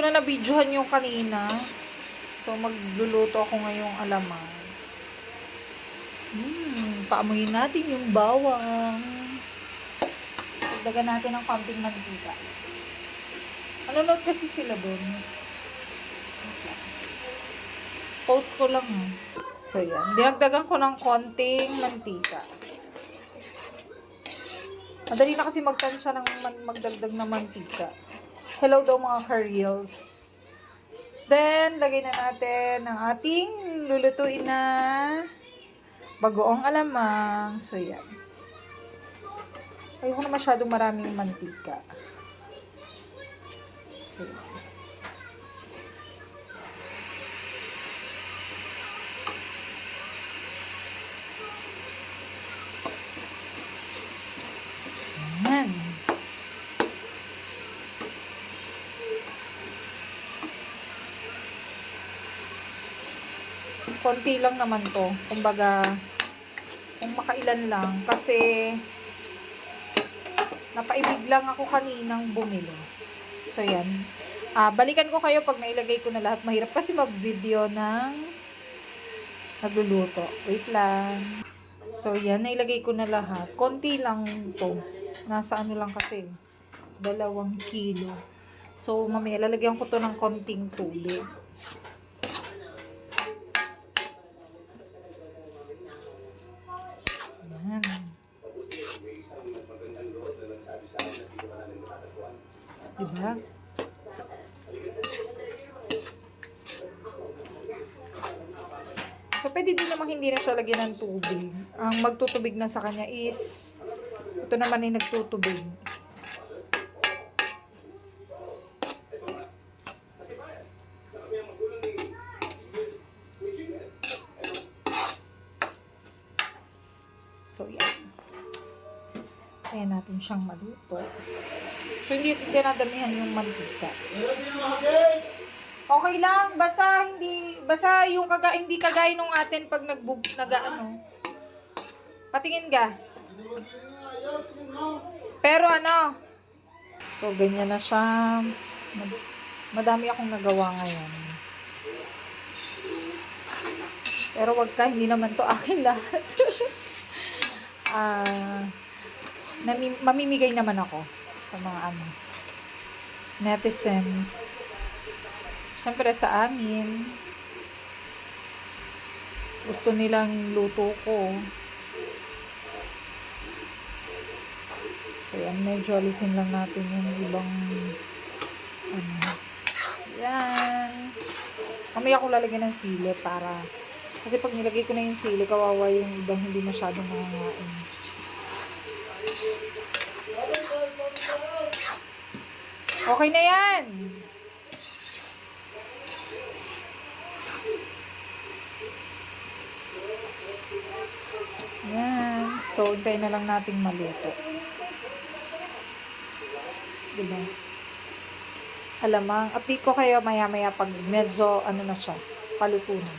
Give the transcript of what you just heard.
ko na nabidyohan yung kanina. So, magluluto ako ngayong alamang. Hmm, paamuyin natin yung bawang. Dagdagan natin ng konting mantika. Nanonood kasi sila doon. Post ko lang. So, yan. Dinagdagan ko ng konting mantika. Madali na kasi magtansya ng man- magdagdag na mantika. Hello daw mga ka-reels. Then, lagay na natin ang ating lulutuin na bagoong alamang. So, yan. Ayoko na masyadong maraming mantika. So. Yan. Konti lang naman to. Kumbaga, kung makailan lang. Kasi, napaibig lang ako kaninang bumili. So, yan. Ah, balikan ko kayo pag nailagay ko na lahat. Mahirap kasi mag-video ng nagluluto. Wait lang. So, yan. Nailagay ko na lahat. Konti lang to. Nasa ano lang kasi. Dalawang kilo. So, mamaya lalagyan ko to ng konting tubig. Diba? So, pwede din namang hindi na siya lagyan ng tubig. Ang magtutubig na sa kanya is, ito naman ay nagtutubig. So, yan. Kaya natin siyang maluto. So, hindi dinadamihan yung mantika. Okay lang, basta hindi, basta yung kaga, hindi kagaya nung atin pag nagbub, naga, ano. Patingin ka. Pero ano, so ganyan na siya. Mad- Madami akong nagawa ngayon. Pero wag ka, hindi naman to akin lahat. Ah, nami- mamimigay naman ako sa mga ano, netizens. Siyempre sa amin, gusto nilang luto ko. So yan, medyo alisin lang natin yung ibang ano. Yan. Mamaya ko lalagyan ng sili para kasi pag nilagay ko na yung sili, kawawa yung ibang hindi masyadong nangangain. Okay na yan! Yan. So, hintayin na lang nating maluto. Diba? Alamang, update ko kayo maya-maya pag medyo, ano na siya, paluto na.